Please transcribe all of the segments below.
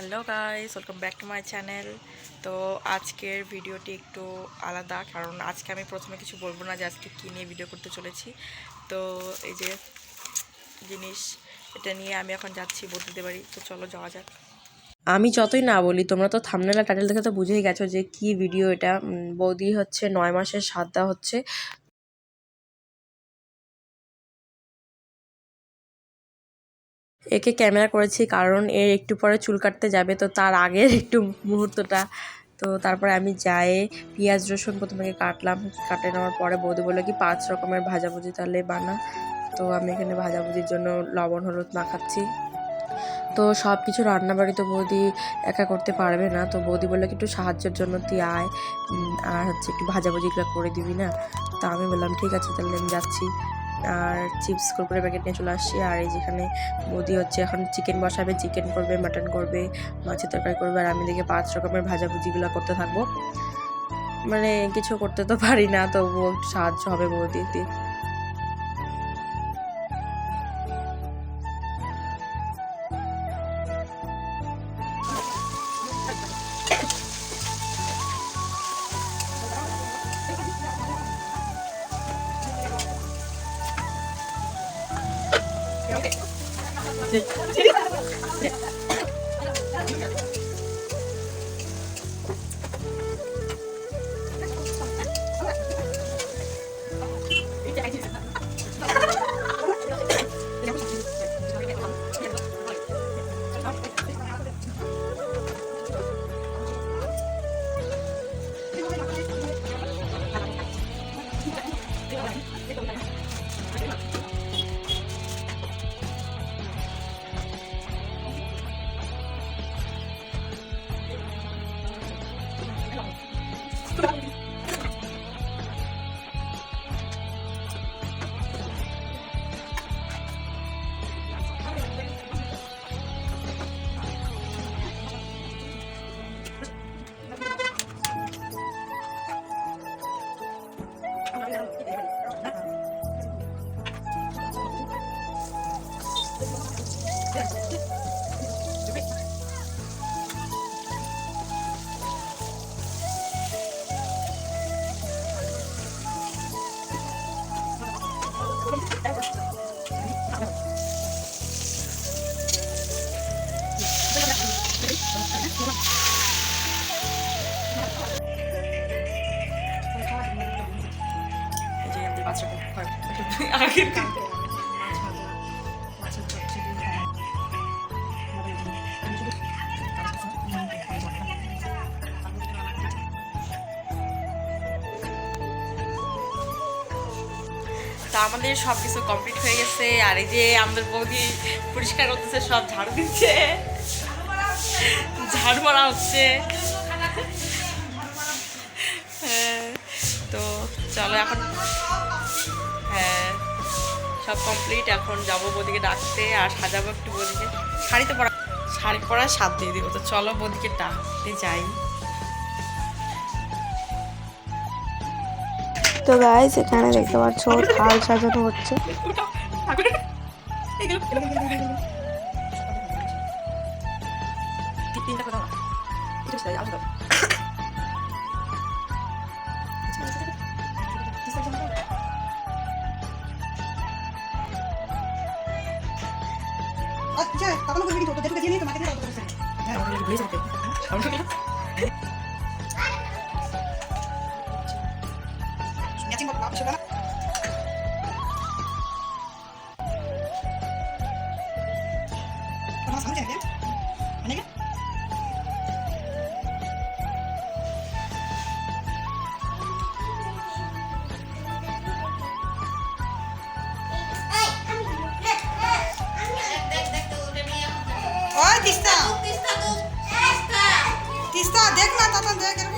Hello guys, welcome back to my channel. তো আজকের ভিডিওটি একটু আলাদা, কারণ আজকে আমি প্রথমে কিছু বলব না যে আজকে কী নিয়ে ভিডিও করতে চলেছি। তো এই যে জিনিস, এটা নিয়ে আমি এখন যাচ্ছি বলতে বাড়ি। তো চলো যাওয়া যাক। আমি যতই না বলি, তোমরা তো থামনেলা টাইটেল দেখে তো বুঝেই গেছো যে কি ভিডিও এটা। বৌদি হচ্ছে নয় মাসের সাদা হচ্ছে। একে ক্যামেরা করেছি কারণ এর একটু পরে চুল কাটতে যাবে, তো তার আগের একটু মুহূর্তটা। তো তারপরে আমি যাই, পেঁয়াজ, রসুন প্রথমে কাটলাম, কাটে নেওয়ার পরে বৌদি বলল কি, পাঁচ রকমের ভাজাভুজি তাহলে বানা। তো আমি এখানে ভাজাভুজির জন্য লবণ, হলুদ মাখাচ্ছি। তো সব কিছু রান্নাবাড়ি তো বৌদি একা করতে পারবে না, তো বৌদি বলল কি, একটু সাহায্যের জন্য তুই আয়। আর হচ্ছে একটু ভাজাভুজিগুলো করে দিবি না? তো আমি বললাম, ঠিক আছে, তাহলে আমি যাচ্ছি। আর চিপস কুরকুরে প্যাকেট নিয়ে চলে আসছি। আর এই যেখানে বৌদি হচ্ছে, এখন চিকেন বসাবে চিকেন করবে মাটন করবে, মাছের তরকারি করবে, আর আমি দেখে পাঁচ রকমের ভাজাভুজিগুলো করতে থাকব। মানে কিছু করতে তো পারি না, তবুও একটু সাহায্য হবে বৌদি チリ! দিয়ে এই তা আমাদের সব কিছু কমপ্লিট হয়ে গেছে আর এই যে আমাদের বৌদি পরিষ্কার করতেছে সব ঝাড়ু দিচ্ছে। ঝাড়ু মারা হচ্ছে। হ্যাঁ, তো চলো এখন হ্যাঁ সব কমপ্লিট এখন যাব বৌদিকে ডাকতে আর সাজাবো একটু বৌদিকে। শাড়িতে পরা শাড়ি পরা সাত দিয়ে দিব তো চলো বৌদিকে ডাকতে যাই। তো গাইস এখানে দেখতে পাচ্ছ থাল সাজানো হচ্ছে। আচ্ছা কিন্তু যেটুকু দিয়ে দাও ম্যাচিং করতে হবে সেটা না তোমার সামনে যাবে মানে কি ওই তিস্তা তিস্তা দেখ না তখন দেখ এরকম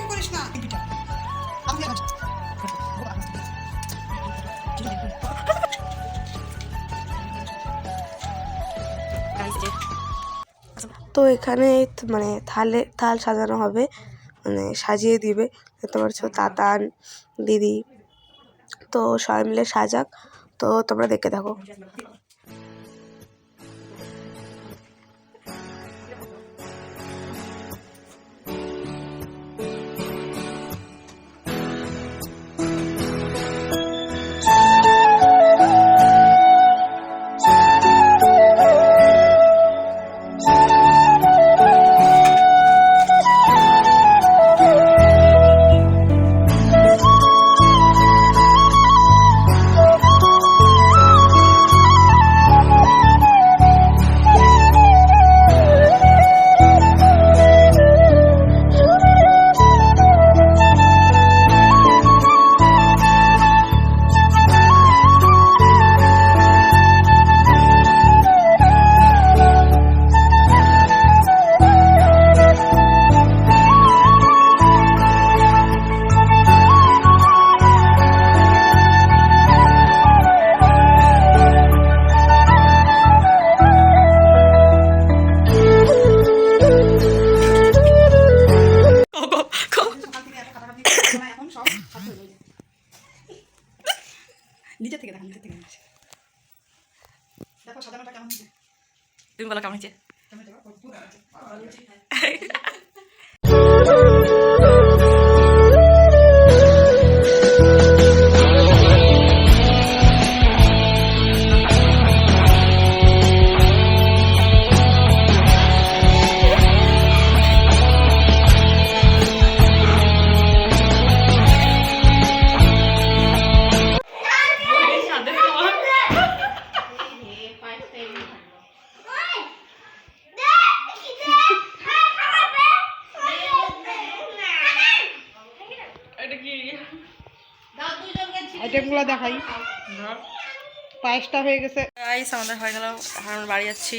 করিস না টিভিটা তো এখানে মানে থালে, থাল সাজানো হবে মানে সাজিয়ে দিবে। তোমার পাচ্ছ তাতান, দিদি। তো সবাই মিলে সাজাক। তো তোমরা দেখে থাকো। দেখো সাজানোটা কেমন হয়েছে? তুমি বলো কেমন হয়েছে? আইটেমগুলো দেখাই। পায়েসটা হয়ে গেছে। আমাদের হয়ে গেল আমরা বাড়ি যাচ্ছি।